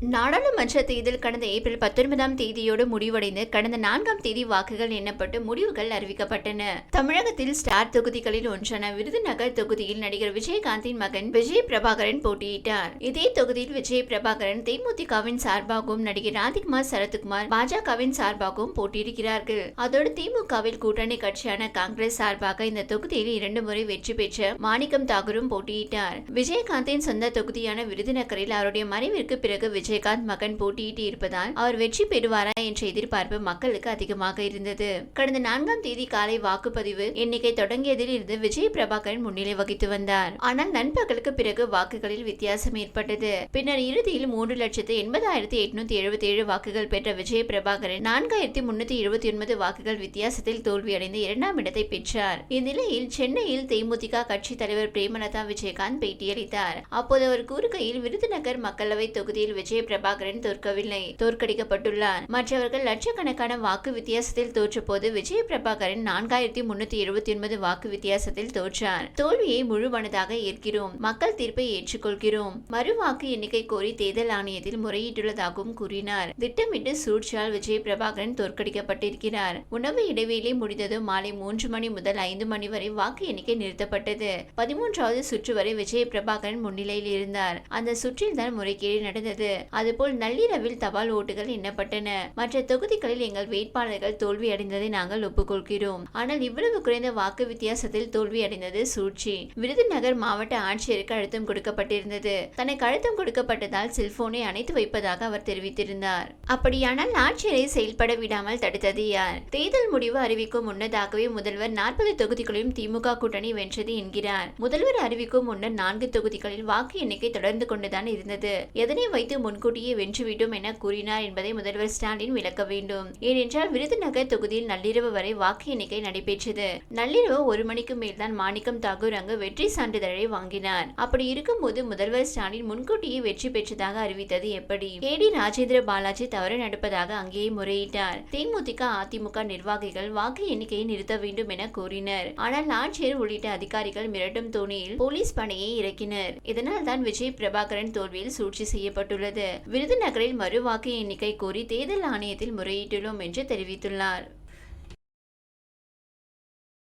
நாடாளுமன்ற தேர்தல் கடந்த ஏப்ரல் பத்தொன்பதாம் தேதியோடு முடிவடைந்து கடந்த நான்காம் தேதி வாக்குகள் எண்ணப்பட்டு முடிவுகள் அறிவிக்கப்பட்டன. தமிழகத்தில் ஸ்டார் தொகுதிகளில் ஒன்றான விருதுநகர் தொகுதியில் நடிகர் விஜயகாந்தின் மகன் விஜய் பிரபாகரன் போட்டியிட்டார். இதே தொகுதியில் விஜய் பிரபாகரன் தேமுதிகவின் சார்பாகவும் நடிகர் ராதிகுமார் சரத்குமார் பாஜகவின் சார்பாகவும் போட்டியிடுகிறார்கள். அதோடு திமுகவில் கூட்டணி கட்சியான காங்கிரஸ் சார்பாக இந்த தொகுதியில் இரண்டு முறை வெற்றி பெற்ற மாணிக்கம் தாகூரும் போட்டியிட்டார். விஜயகாந்தின் சொந்த தொகுதியான விருதுநகரில் அவருடைய மறைவிற்கு பிறகு விஜயகாந்த் மகன் போட்டியிட்டு இருப்பதால் அவர் வெற்றி பெறுவாரா என்ற எதிர்பார்ப்பு மக்களுக்கு அதிகமாக இருந்தது. கடந்த நான்காம் தேதி காலை வாக்குப்பதிவு எண்ணிக்கை தொடங்கியதில் இருந்து விஜய் பிரபாகரன் முன்னிலை வகித்து வந்தார். ஆனால் நண்பகலுக்கு பிறகு வாக்குகளில் வித்தியாசம் ஏற்பட்டது. பின்னர் இறுதியில் மூன்று லட்சத்து எண்பதாயிரத்தி எட்நூத்தி எழுபத்தி ஏழு வாக்குகள் பெற்ற விஜய் பிரபாகரன் நான்காயிரத்தி முன்னூத்தி இருபத்தி ஒன்பது வாக்குகள் வித்தியாசத்தில் தோல்வியடைந்து இரண்டாம் இடத்தை பெற்றார். இந்நிலையில் சென்னையில் தேமுதிக கட்சி தலைவர் பிரேமலதா விஜயகாந்த் பேட்டியளித்தார். அப்போது அவர் கூறுகையில் விருதுநகர் மக்களவை தொகுதியில் விஜய் பிரபாகரன் தோற்கவில்லை. தோற்கடிக்கப்பட்டுள்ளார். மற்றவர்கள் லட்சக்கணக்கான வாக்கு வித்தியாசத்தில் தோற்றபோது விஜய் பிரபாகரன் நான்காயிரத்தி முன்னூத்தி இருபத்தி ஒன்பது வாக்கு வித்தியாசத்தில் தோற்றார். தோல்வியை முழுமனதாக ஏற்கிறோம். மக்கள் தீர்ப்பை ஏற்றுக்கொள்கிறோம். மறு வாக்கு எண்ணிக்கை கோரி தேர்தல் ஆணையத்தில் முறையிட்டுள்ளதாகவும் கூறினார். திட்டமிட்டு சூழ்ச்சியால் விஜய் பிரபாகரன் தோற்கடிக்கப்பட்டிருக்கிறார். உணவு இடைவேளை முடிந்ததும் மாலை மூன்று மணி முதல் ஐந்து மணி வரை வாக்கு எண்ணிக்கை நிறுத்தப்பட்டது. பதிமூன்றாவது சுற்று வரை விஜய் பிரபாகரன் முன்னிலையில் இருந்தார். அந்த சுற்றில் தான் முறைகேடு நடந்தது. அதுபோல் நள்ளிரவில் தபால் ஓட்டுகள் எண்ணப்பட்டன. மற்ற தொகுதிகளில் எங்கள் வேட்பாளர்கள் தோல்வியடைந்ததை நாங்கள் ஒப்புக்கொள்கிறோம். ஆனால் இவ்வளவு குறைந்த வாக்கு வித்தியாசத்தில் தோல்வியடைந்தது சூழ்ச்சி. விருதுநகர் மாவட்ட ஆட்சியருக்கு அழுத்தம் கொடுக்கப்பட்டிருந்தது. தனக்கு அழுத்தம் கொடுக்கப்பட்டதால் செல்போனை அணைத்து வைப்பதாக அவர் தெரிவித்திருந்தார். அப்படியானால் ஆட்சியரை செயல்பட விடாமல் தடுத்தது யார்? தேர்தல் முடிவு அறிவிக்கும் முன்னதாகவே முதல்வர் நாற்பது தொகுதிகளையும் திமுக கூட்டணி வென்றது என்கிறார். முதல்வர் அறிவிக்கும் முன்னர் நான்கு தொகுதிகளில் வாக்கு எண்ணிக்கை தொடர்ந்து கொண்டுதான் இருந்தது. எதனை வைத்து முன் முன்கூட்டியே வென்றுவிடும் என கூறினார் என்பதை முதல்வர் ஸ்டாலின் விளக்க வேண்டும். ஏனென்றால் விருதுநகர் தொகுதியில் நள்ளிரவு வரை வாக்கு எண்ணிக்கை நடைபெற்றது. நள்ளிரவு ஒரு மணிக்கு மேல்தான் மாணிக்கம் தாகூர் அங்கு வெற்றி சான்றிதழை வாங்கினார். அப்படி இருக்கும்போது முதல்வர் ஸ்டாலின் முன்கூட்டியே வெற்றி பெற்றதாக அறிவித்தது எப்படி? கே. டி. ராஜேந்திர பாலாஜி தவறு நடப்பதாக அங்கேயே முறையிட்டார். தேமுதிக அதிமுக நிர்வாகிகள் வாக்கு எண்ணிக்கையை நிறுத்த வேண்டும் என கூறினர். ஆனால் ஆட்சியர் உள்ளிட்ட அதிகாரிகள் மிரட்டும் தோணியில் போலீஸ் பணியை இறக்கினர். இதனால் தான் விஜய் பிரபாகரன் தோல்வியில் சூழ்ச்சி செய்யப்பட்டுள்ளது. விருதுநகரில் மறு வாக்கு எண்ணிக்கை கோரி தேர்தல் ஆணையத்தில் முறையிட்டுள்ளோம் என்று தெரிவித்துள்ளார்.